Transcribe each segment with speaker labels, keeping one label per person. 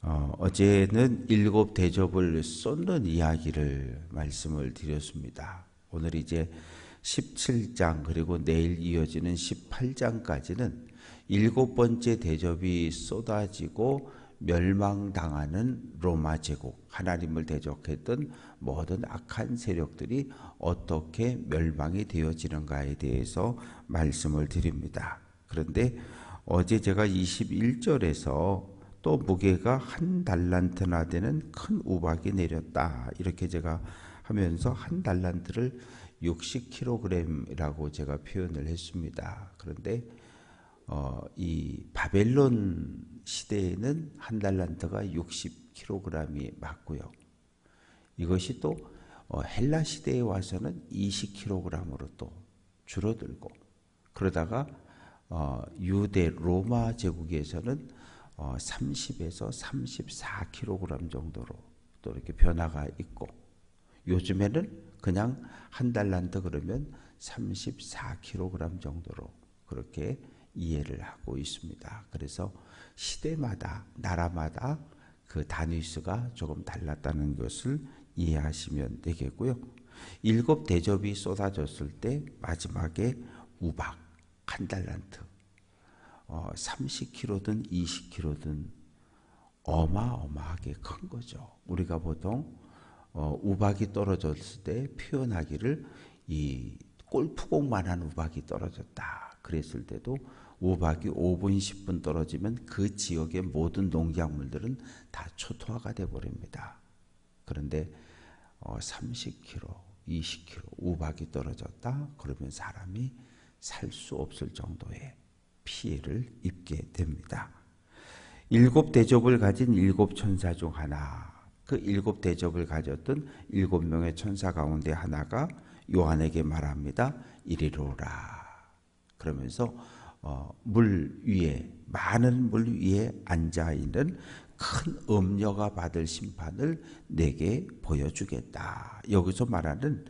Speaker 1: 어, 어제는 일곱 대접을 쏟는 이야기를 말씀을 드렸습니다. 오늘 이제 17장 그리고 내일 이어지는 18장까지는 일곱 번째 대접이 쏟아지고 멸망당하는 로마 제국, 하나님을 대적했던 모든 악한 세력들이 어떻게 멸망이 되어지는가에 대해서 말씀을 드립니다. 그런데 어제 제가 21절에서 또 무게가 한 달란트나 되는 큰 우박이 내렸다. 이렇게 제가 하면서 한 달란트를 60kg이라고 제가 표현을 했습니다. 그런데 어, 이 바벨론 시대에는 한 달란트가 60kg이 맞고요. 이것이 또 어, 헬라 시대에 와서는 20kg으로 또 줄어들고 그러다가 어, 유대 로마 제국에서는 어, 30에서 34kg 정도로 또 이렇게 변화가 있고 요즘에는 그냥 한 달란트 그러면 34kg 정도로 그렇게 이해를 하고 있습니다. 그래서 시대마다 나라마다 그 단위수가 조금 달랐다는 것을 이해하시면 되겠고요. 일곱 대접이 쏟아졌을 때 마지막에 우박 한 달란트 어, 30kg든 20kg든 어마어마하게 큰 거죠. 우리가 보통 어, 우박이 떨어졌을 때 표현하기를 이 골프공만한 우박이 떨어졌다. 그랬을 때도 우박이 5분, 10분 떨어지면 그 지역의 모든 농작물들은 다 초토화가 돼 버립니다. 그런데 어, 30kg, 20kg 우박이 떨어졌다. 그러면 사람이 살 수 없을 정도의 피해를 입게 됩니다. 일곱 대접을 가진 일곱 천사 중 하나, 그 일곱 대접을 가졌던 일곱 명의 천사 가운데 하나가 요한에게 말합니다. 이리로라. 그러면서 어, 물 위에 많은 물 위에 앉아 있는 큰 음녀가 받을 심판을 내게 보여주겠다. 여기서 말하는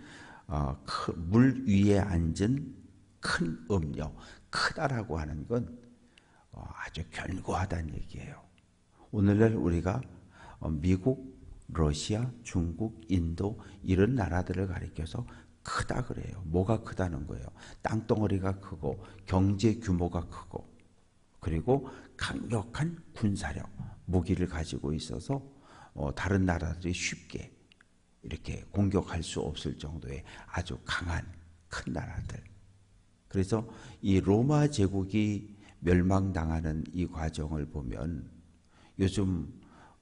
Speaker 1: 어, 물 위에 앉은 큰 음녀, 크다라고 하는 건 어, 아주 견고하다는 얘기예요. 오늘날 우리가 어, 미국, 러시아, 중국, 인도 이런 나라들을 가리켜서 크다 그래요. 뭐가 크다는 거예요. 땅덩어리가 크고 경제 규모가 크고 그리고 강력한 군사력, 무기를 가지고 있어서 어, 다른 나라들이 쉽게 이렇게 공격할 수 없을 정도의 아주 강한 큰 나라들. 그래서 이 로마 제국이 멸망당하는 이 과정을 보면 요즘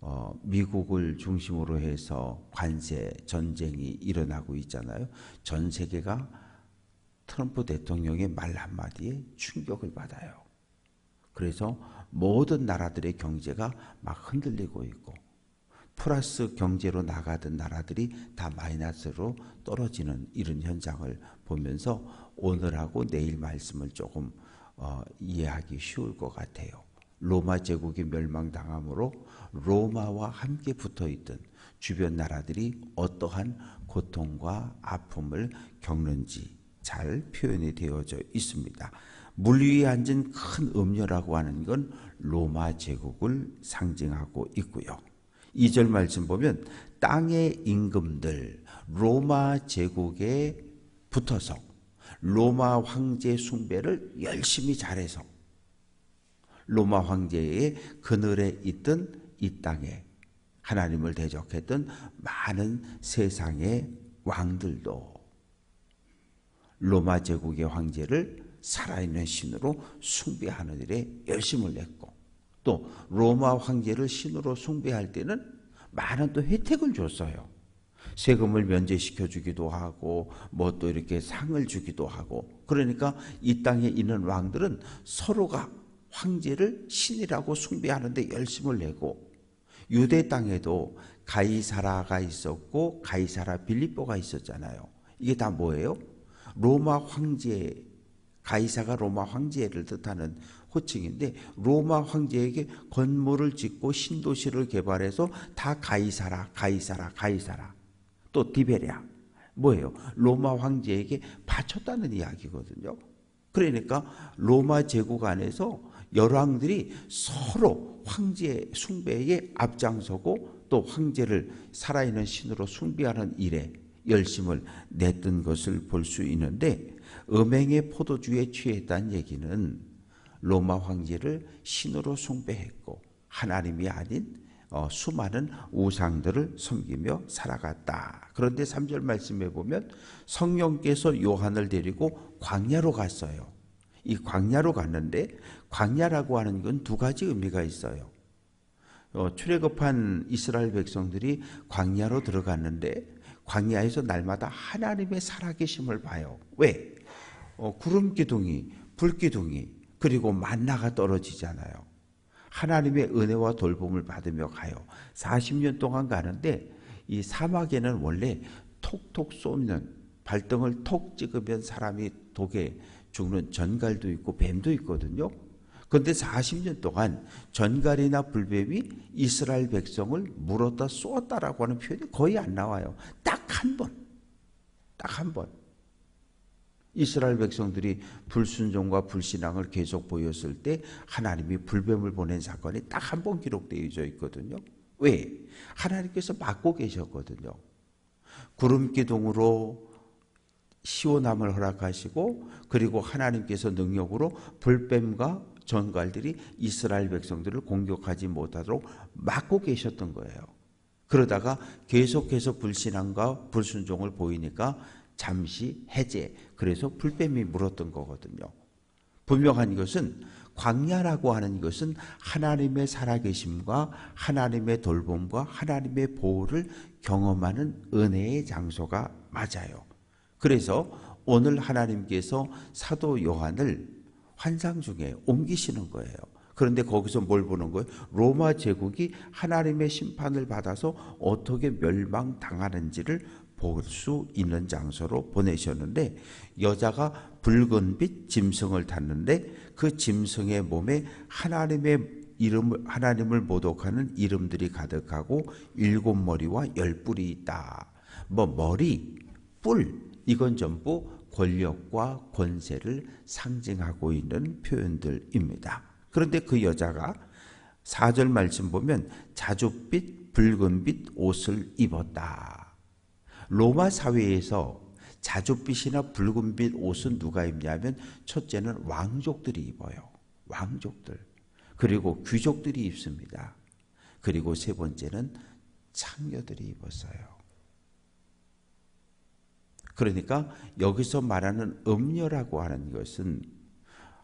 Speaker 1: 어, 미국을 중심으로 해서 관세 전쟁이 일어나고 있잖아요. 전 세계가 트럼프 대통령의 말 한마디에 충격을 받아요. 그래서 모든 나라들의 경제가 막 흔들리고 있고 플러스 경제로 나가던 나라들이 다 마이너스로 떨어지는 이런 현상을 보면서 오늘하고 내일 말씀을 조금 어, 이해하기 쉬울 것 같아요. 로마 제국이 멸망당함으로 로마와 함께 붙어 있던 주변 나라들이 어떠한 고통과 아픔을 겪는지 잘 표현이 되어져 있습니다. 물 위에 앉은 큰 음녀라고 하는 건 로마 제국을 상징하고 있고요. 2절 말씀 보면 땅의 임금들 로마 제국에 붙어서 로마 황제 숭배를 열심히 잘해서 로마 황제의 그늘에 있던 이 땅에 하나님을 대적했던 많은 세상의 왕들도 로마 제국의 황제를 살아있는 신으로 숭배하는 일에 열심을 냈고 또 로마 황제를 신으로 숭배할 때는 많은 또 혜택을 줬어요. 세금을 면제시켜 주기도 하고 뭐 또 이렇게 상을 주기도 하고 그러니까 이 땅에 있는 왕들은 서로가 황제를 신이라고 숭배하는데 열심을 내고 유대 땅에도 가이사라가 있었고 가이사라 빌립보가 있었잖아요. 이게 다 뭐예요? 로마 황제 가이사가 로마 황제를 뜻하는 호칭인데 로마 황제에게 건물을 짓고 신도시를 개발해서 다 가이사라 가이사라 가이사라 또 디베랴 뭐예요? 로마 황제에게 바쳤다는 이야기거든요. 그러니까 로마 제국 안에서 열왕들이 서로 황제 숭배에 앞장서고 또 황제를 살아있는 신으로 숭배하는 일에 열심을 냈던 것을 볼 수 있는데 음행의 포도주에 취했다는 얘기는 로마 황제를 신으로 숭배했고 하나님이 아닌 어, 수많은 우상들을 섬기며 살아갔다. 그런데 3절 말씀에 보면 성령께서 요한을 데리고 광야로 갔어요. 이 광야로 갔는데 광야라고 하는 건 두 가지 의미가 있어요. 어, 출애굽한 이스라엘 백성들이 광야로 들어갔는데 광야에서 날마다 하나님의 살아계심을 봐요. 왜? 어, 구름 기둥이, 불 기둥이, 그리고 만나가 떨어지잖아요. 하나님의 은혜와 돌봄을 받으며 가요. 40년 동안 가는데 이 사막에는 원래 톡톡 쏘는 발등을 톡 찍으면 사람이 독에 죽는 전갈도 있고 뱀도 있거든요. 그런데 40년 동안 전갈이나 불뱀이 이스라엘 백성을 물었다 쏘았다라고 하는 표현이 거의 안 나와요. 딱 한 번. 딱 한 번. 이스라엘 백성들이 불순종과 불신앙을 계속 보였을 때 하나님이 불뱀을 보낸 사건이 딱 한 번 기록되어 있거든요. 왜? 하나님께서 막고 계셨거든요. 구름 기둥으로 시원함을 허락하시고 그리고 하나님께서 능력으로 불뱀과 전갈들이 이스라엘 백성들을 공격하지 못하도록 막고 계셨던 거예요. 그러다가 계속해서 불신앙과 불순종을 보이니까 잠시 해제. 그래서 불뱀이 물었던 거거든요. 분명한 것은 광야라고 하는 것은 하나님의 살아계심과 하나님의 돌봄과 하나님의 보호를 경험하는 은혜의 장소가 맞아요. 그래서 오늘 하나님께서 사도 요한을 환상 중에 옮기시는 거예요. 그런데 거기서 뭘 보는 거예요? 로마 제국이 하나님의 심판을 받아서 어떻게 멸망당하는지를 볼 수 있는 장소로 보내셨는데 여자가 붉은 빛 짐승을 탔는데 그 짐승의 몸에 하나님의 이름을 하나님을 모독하는 이름들이 가득하고 일곱 머리와 열 뿔이 있다. 뭐 머리, 뿔 이건 전부 권력과 권세를 상징하고 있는 표현들입니다. 그런데 그 여자가 4절 말씀 보면 자줏빛 붉은빛 옷을 입었다. 로마 사회에서 자줏빛이나 붉은빛 옷은 누가 입냐면 첫째는 왕족들이 입어요. 왕족들. 그리고 귀족들이 입습니다. 그리고 세 번째는 창녀들이 입었어요. 그러니까 여기서 말하는 음녀라고 하는 것은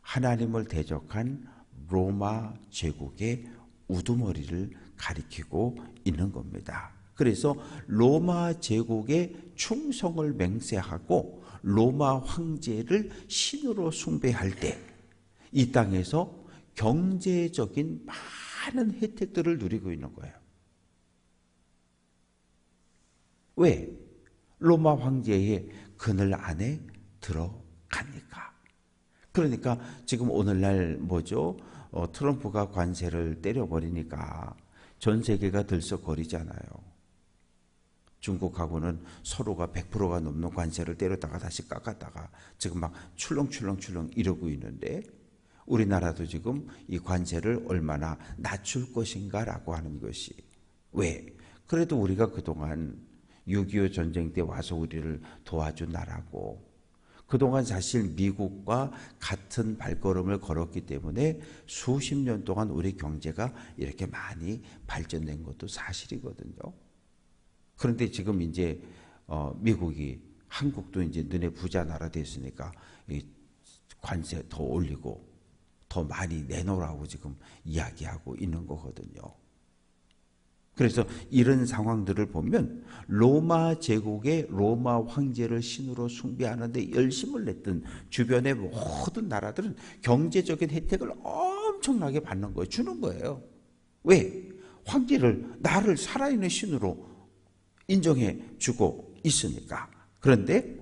Speaker 1: 하나님을 대적한 로마 제국의 우두머리를 가리키고 있는 겁니다. 그래서 로마 제국의 충성을 맹세하고 로마 황제를 신으로 숭배할 때 이 땅에서 경제적인 많은 혜택들을 누리고 있는 거예요. 왜? 로마 황제의 그늘 안에 들어가니까. 그러니까 지금 오늘날 뭐죠? 어, 트럼프가 관세를 때려버리니까 전 세계가 들썩거리잖아요. 중국하고는 서로가 100%가 넘는 관세를 때렸다가 다시 깎았다가 지금 막 출렁출렁출렁 이러고 있는데 우리나라도 지금 이 관세를 얼마나 낮출 것인가라고 하는 것이 왜? 그래도 우리가 그동안 6.25 전쟁 때 와서 우리를 도와준 나라고 그동안 사실 미국과 같은 발걸음을 걸었기 때문에 수십 년 동안 우리 경제가 이렇게 많이 발전된 것도 사실이거든요. 그런데 지금 이제 어 미국이 한국도 이제 눈에 부자 나라 됐으니까 관세 더 올리고 더 많이 내놓으라고 지금 이야기하고 있는 거거든요. 그래서 이런 상황들을 보면 로마 제국의 로마 황제를 신으로 숭배하는데 열심을 냈던 주변의 모든 나라들은 경제적인 혜택을 엄청나게 받는 거예요. 주는 거예요. 왜? 황제를 나를 살아있는 신으로 인정해 주고 있으니까. 그런데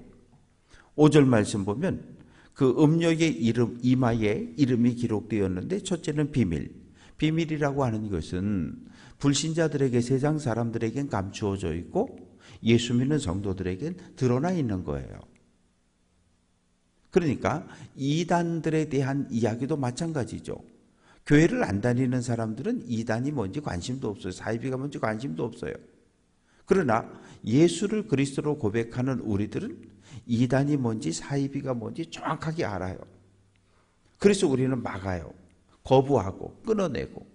Speaker 1: 5절 말씀 보면 그 음력의 이름 이마에 이름이 기록되었는데 첫째는 비밀. 비밀이라고 하는 것은 불신자들에게 세상 사람들에겐 감추어져 있고 예수 믿는 성도들에겐 드러나 있는 거예요. 그러니까 이단들에 대한 이야기도 마찬가지죠. 교회를 안 다니는 사람들은 이단이 뭔지 관심도 없어요. 사이비가 뭔지 관심도 없어요. 그러나 예수를 그리스도로 고백하는 우리들은 이단이 뭔지 사이비가 뭔지 정확하게 알아요. 그래서 우리는 막아요. 거부하고 끊어내고.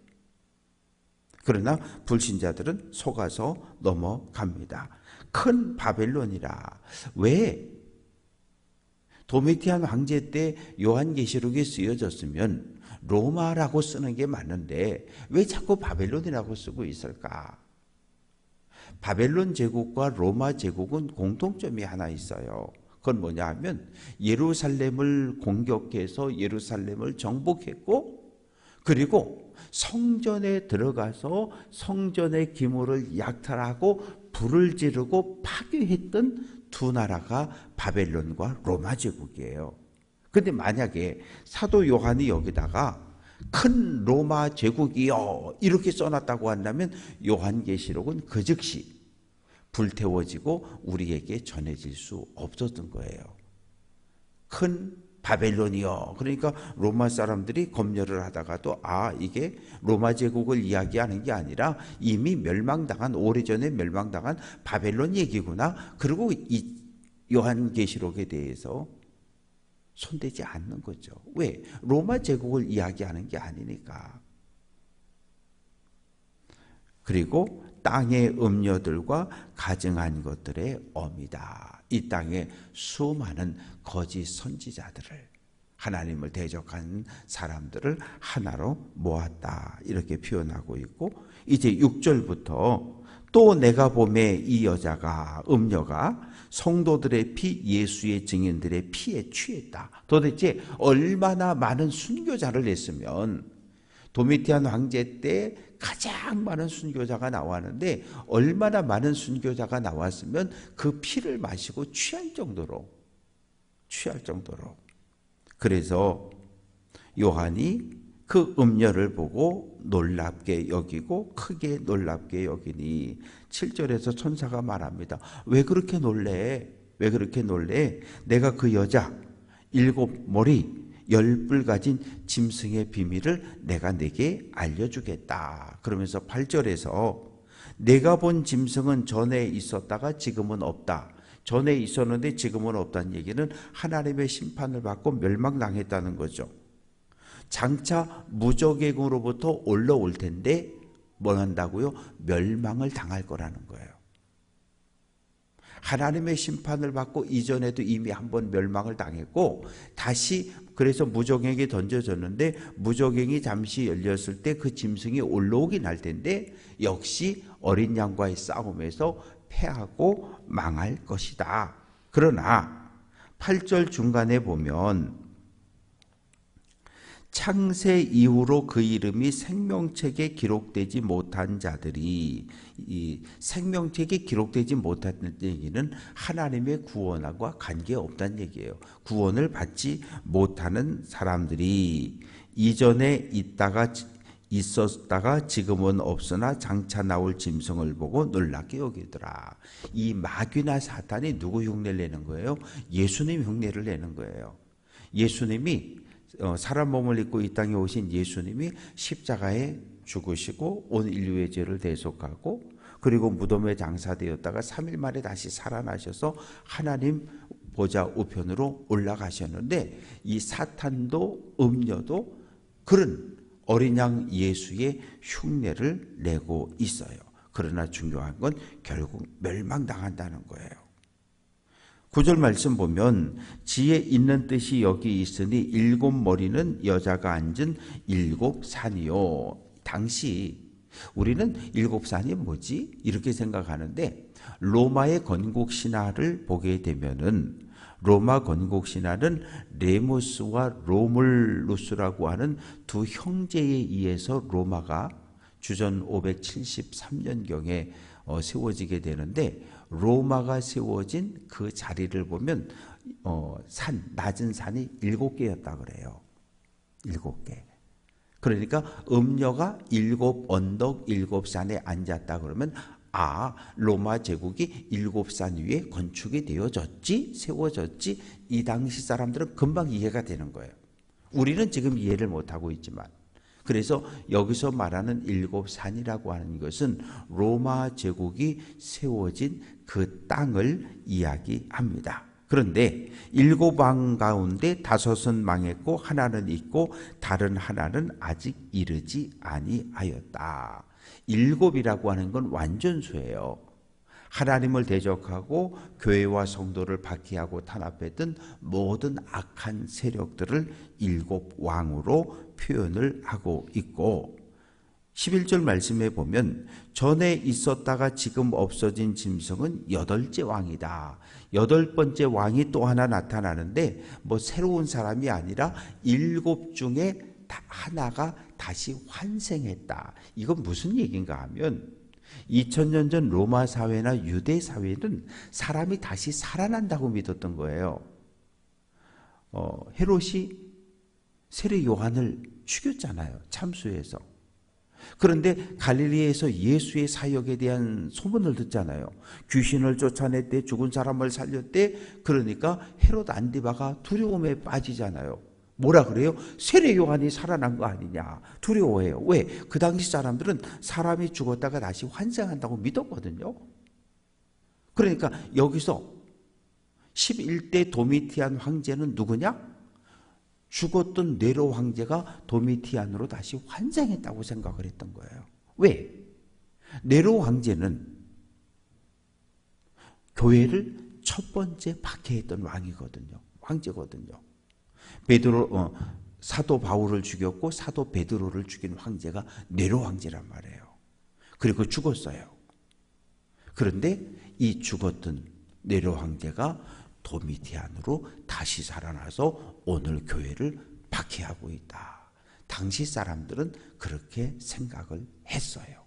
Speaker 1: 그러나 불신자들은 속아서 넘어갑니다. 큰 바벨론이라. 왜? 도미티안 황제 때 요한계시록에 쓰여졌으면 로마라고 쓰는 게 맞는데 왜 자꾸 바벨론이라고 쓰고 있을까? 바벨론 제국과 로마 제국은 공통점이 하나 있어요. 그건 뭐냐 하면 예루살렘을 공격해서 예루살렘을 정복했고 그리고 성전에 들어가서 성전의 기물을 약탈하고 불을 지르고 파괴했던 두 나라가 바벨론과 로마 제국이에요. 근데 만약에 사도 요한이 여기다가 큰 로마 제국이요 이렇게 써놨다고 한다면 요한계시록은 그 즉시 불태워지고 우리에게 전해질 수 없었던 거예요. 큰 바벨론이요. 그러니까 로마 사람들이 검열을 하다가도 아 이게 로마 제국을 이야기하는 게 아니라 이미 멸망당한 오래전에 멸망당한 바벨론 얘기구나. 그리고 이 요한계시록에 대해서 손대지 않는 거죠. 왜? 로마 제국을 이야기하는 게 아니니까. 그리고 땅의 음료들과 가증한 것들의 어미다. 이 땅에 수많은 거짓 선지자들을 하나님을 대적한 사람들을 하나로 모았다. 이렇게 표현하고 있고 이제 6절부터 또 내가 봄에 이 여자가 음녀가 성도들의 피 예수의 증인들의 피에 취했다. 도대체 얼마나 많은 순교자를 냈으면 도미티안 황제 때 가장 많은 순교자가 나왔는데 얼마나 많은 순교자가 나왔으면 그 피를 마시고 취할 정도로 취할 정도로 그래서 요한이 그 음녀를 보고 놀랍게 여기고 크게 놀랍게 여기니 7절에서 천사가 말합니다. 왜 그렇게 놀래? 왜 그렇게 놀래? 내가 그 여자 일곱 머리 열뿔 가진 짐승의 비밀을 내가 내게 알려주겠다. 그러면서 8절에서 내가 본 짐승은 전에 있었다가 지금은 없다. 전에 있었는데 지금은 없다는 얘기는 하나님의 심판을 받고 멸망당했다는 거죠. 장차 무적액으로부터 올라올 텐데 뭘 한다고요? 멸망을 당할 거라는 거예요. 하나님의 심판을 받고 이전에도 이미 한 번 멸망을 당했고 다시 그래서 무적행이 던져졌는데 무적행이 잠시 열렸을 때 그 짐승이 올라오긴 할 텐데 역시 어린 양과의 싸움에서 패하고 망할 것이다. 그러나 8절 중간에 보면 창세 이후로 그 이름이 생명책에 기록되지 못한 자들이 이 생명책에 기록되지 못한 얘기는 하나님의 구원과 관계없다는 얘기예요. 구원을 받지 못하는 사람들이 이전에 있다가 있었다가 지금은 없으나 장차 나올 짐승을 보고 놀랍게 여기더라. 이 마귀나 사탄이 누구 흉내를 내는 거예요? 예수님 흉내를 내는 거예요. 예수님이 어, 사람 몸을 입고 이 땅에 오신 예수님이 십자가에 죽으시고 온 인류의 죄를 대속하고 그리고 무덤에 장사되었다가 3일 만에 다시 살아나셔서 하나님 보좌 우편으로 올라가셨는데 이 사탄도 음녀도 그런 어린 양 예수의 흉내를 내고 있어요. 그러나 중요한 건 결국 멸망당한다는 거예요. 구절 말씀 보면 지혜 있는 뜻이 여기 있으니 일곱 머리는 여자가 앉은 일곱 산이요. 당시 우리는 일곱 산이 뭐지? 이렇게 생각하는데 로마의 건국 신화를 보게 되면은 로마 건국 신화는 레무스와 로물루스라고 하는 두 형제에 의해서 로마가 주전 573년경에 어, 세워지게 되는데 로마가 세워진 그 자리를 보면 어, 산 낮은 산이 일곱 개였다 그래요. 일곱 개. 그러니까 음녀가 일곱 언덕 일곱 산에 앉았다 그러면 아 로마 제국이 일곱 산 위에 건축이 되어졌지 세워졌지 이 당시 사람들은 금방 이해가 되는 거예요. 우리는 지금 이해를 못 하고 있지만 그래서 여기서 말하는 일곱 산이라고 하는 것은 로마 제국이 세워진 그 땅을 이야기합니다. 그런데 일곱 왕 가운데 다섯은 망했고 하나는 있고 다른 하나는 아직 이르지 아니하였다. 일곱이라고 하는 건 완전수예요. 하나님을 대적하고 교회와 성도를 박해하고 탄압했던 모든 악한 세력들을 일곱 왕으로 표현을 하고 있고 11절 말씀에 보면 전에 있었다가 지금 없어진 짐승은 여덟째 왕이다. 여덟 번째 왕이 또 하나 나타나는데 뭐 새로운 사람이 아니라 일곱 중에 하나가 다시 환생했다. 이건 무슨 얘기인가 하면 2000년 전 로마 사회나 유대 사회는 사람이 다시 살아난다고 믿었던 거예요. 어, 헤롯이 세례 요한을 죽였잖아요. 참수해서. 그런데 갈릴리에서 예수의 사역에 대한 소문을 듣잖아요. 귀신을 쫓아냈대, 죽은 사람을 살렸대. 그러니까 헤롯 안디바가 두려움에 빠지잖아요. 뭐라 그래요? 세례 요한이 살아난 거 아니냐. 두려워해요. 왜? 그 당시 사람들은 사람이 죽었다가 다시 환생한다고 믿었거든요. 그러니까 여기서 11대 도미티안 황제는 누구냐? 죽었던 네로 황제가 도미티안으로 다시 환생했다고 생각을 했던 거예요. 왜? 네로 황제는 교회를 첫 번째 박해했던 왕이거든요. 황제거든요. 베드로 어, 사도 바울을 죽였고 사도 베드로를 죽인 황제가 네로 황제란 말이에요. 그리고 죽었어요. 그런데 이 죽었던 네로 황제가 도미티안으로 다시 살아나서 오늘 교회를 박해하고 있다. 당시 사람들은 그렇게 생각을 했어요.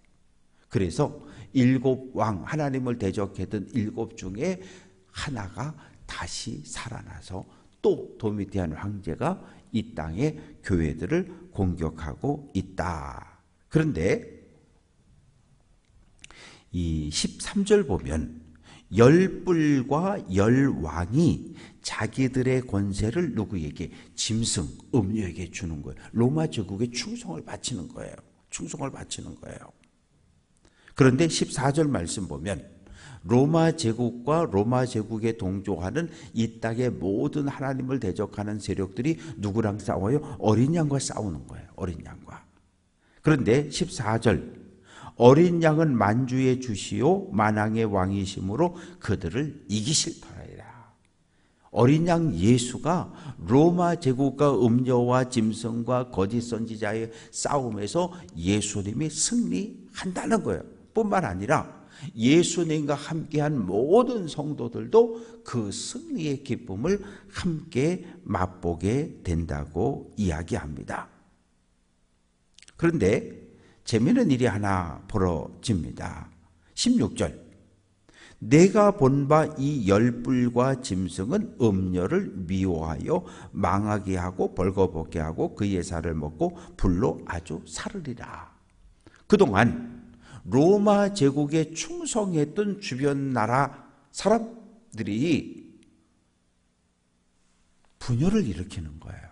Speaker 1: 그래서 일곱 왕, 하나님을 대적했던 일곱 중에 하나가 다시 살아나서 또 도미티안 황제가 이 땅의 교회들을 공격하고 있다. 그런데 이 13절 보면 열불과 열왕이 자기들의 권세를 누구에게 짐승, 음료에게 주는 거예요. 로마 제국에 충성을 바치는 거예요. 충성을 바치는 거예요. 그런데 14절 말씀 보면 로마 제국과 로마 제국에 동조하는 이 땅의 모든 하나님을 대적하는 세력들이 누구랑 싸워요? 어린 양과 싸우는 거예요. 어린 양과. 그런데 14절 어린 양은 만주의 주시오 만왕의 왕이심으로 그들을 이기실 터이라. 어린 양 예수가 로마 제국과 음녀와 짐승과 거짓 선지자의 싸움에서 예수님이 승리한다는 거예요. 뿐만 아니라 예수님과 함께한 모든 성도들도 그 승리의 기쁨을 함께 맛보게 된다고 이야기합니다. 그런데 재미있는 일이 하나 벌어집니다. 16절. 내가 본 바 이 열불과 짐승은 음녀를 미워하여 망하게 하고 벌거벗게 하고 그의 살을 먹고 불로 아주 사르리라. 그동안 로마 제국에 충성했던 주변 나라 사람들이 분열을 일으키는 거예요.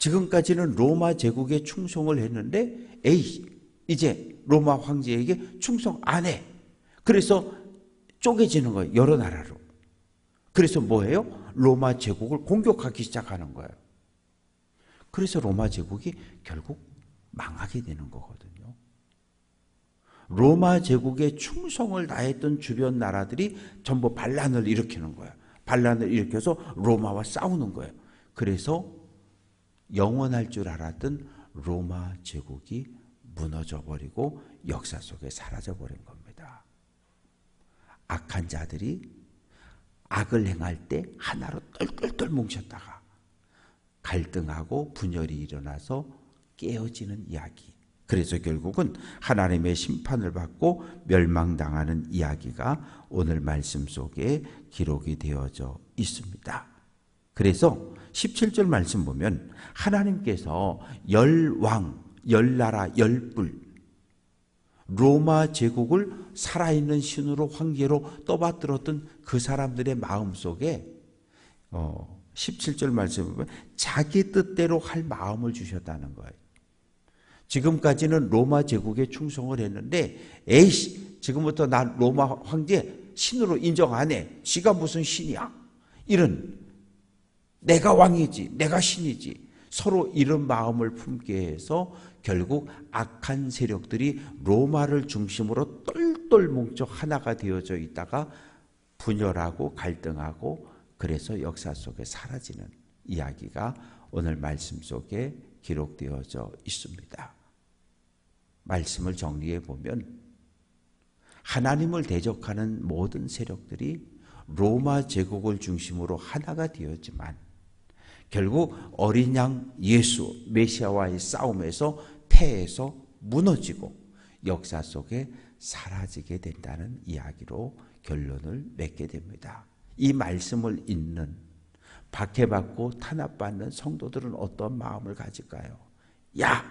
Speaker 1: 지금까지는 로마 제국에 충성을 했는데 에이 이제 로마 황제에게 충성 안 해. 그래서 쪼개지는 거예요. 여러 나라로. 그래서 뭐예요? 로마 제국을 공격하기 시작하는 거예요. 그래서 로마 제국이 결국 망하게 되는 거거든요. 로마 제국에 충성을 다했던 주변 나라들이 전부 반란을 일으키는 거예요. 반란을 일으켜서 로마와 싸우는 거예요. 그래서 영원할 줄 알았던 로마 제국이 무너져 버리고 역사 속에 사라져 버린 겁니다. 악한 자들이 악을 행할 때 하나로 똘똘똘 뭉쳤다가 갈등하고 분열이 일어나서 깨어지는 이야기. 그래서 결국은 하나님의 심판을 받고 멸망당하는 이야기가 오늘 말씀 속에 기록이 되어져 있습니다. 그래서 17절 말씀 보면 하나님께서 열 왕, 열 나라, 열불 로마 제국을 살아있는 신으로 황제로 떠받들었던 그 사람들의 마음 속에 어, 17절 말씀을 보면 자기 뜻대로 할 마음을 주셨다는 거예요. 지금까지는 로마 제국에 충성을 했는데 에이씨 지금부터 나 로마 황제 신으로 인정 안 해. 지가 무슨 신이야? 이런 내가 왕이지 내가 신이지 서로 이런 마음을 품게 해서 결국 악한 세력들이 로마를 중심으로 똘똘 뭉쳐 하나가 되어져 있다가 분열하고 갈등하고 그래서 역사 속에 사라지는 이야기가 오늘 말씀 속에 기록되어져 있습니다. 말씀을 정리해 보면 하나님을 대적하는 모든 세력들이 로마 제국을 중심으로 하나가 되었지만 결국 어린 양 예수 메시아와의 싸움에서 패해서 무너지고 역사 속에 사라지게 된다는 이야기로 결론을 맺게 됩니다. 이 말씀을 읽는 박해받고 탄압받는 성도들은 어떤 마음을 가질까요? 야,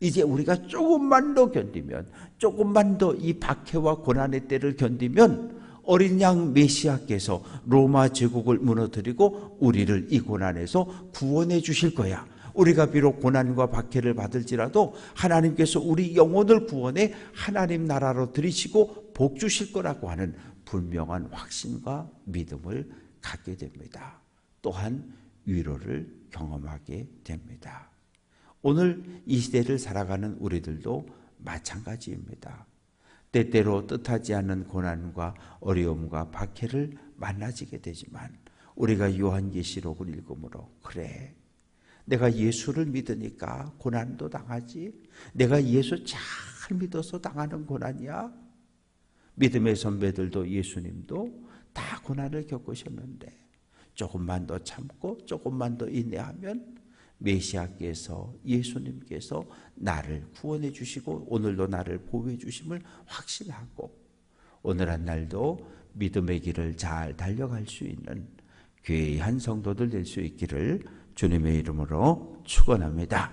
Speaker 1: 이제 우리가 조금만 더 견디면, 조금만 더 이 박해와 고난의 때를 견디면 어린 양 메시아께서 로마 제국을 무너뜨리고 우리를 이 고난에서 구원해 주실 거야. 우리가 비록 고난과 박해를 받을지라도 하나님께서 우리 영혼을 구원해 하나님 나라로 들이시고 복 주실 거라고 하는 분명한 확신과 믿음을 갖게 됩니다. 또한 위로를 경험하게 됩니다. 오늘 이 시대를 살아가는 우리들도 마찬가지입니다. 때때로 뜻하지 않는 고난과 어려움과 박해를 만나지게 되지만 우리가 요한계시록을 읽음으로 그래. 내가 예수를 믿으니까 고난도 당하지? 내가 예수 잘 믿어서 당하는 고난이야? 믿음의 선배들도 예수님도 다 고난을 겪으셨는데 조금만 더 참고 조금만 더 인내하면 메시아께서 예수님께서 나를 구원해 주시고 오늘도 나를 보호해 주심을 확신하고 오늘 한 날도 믿음의 길을 잘 달려갈 수 있는 귀한 성도들 될 수 있기를 주님의 이름으로 축원합니다.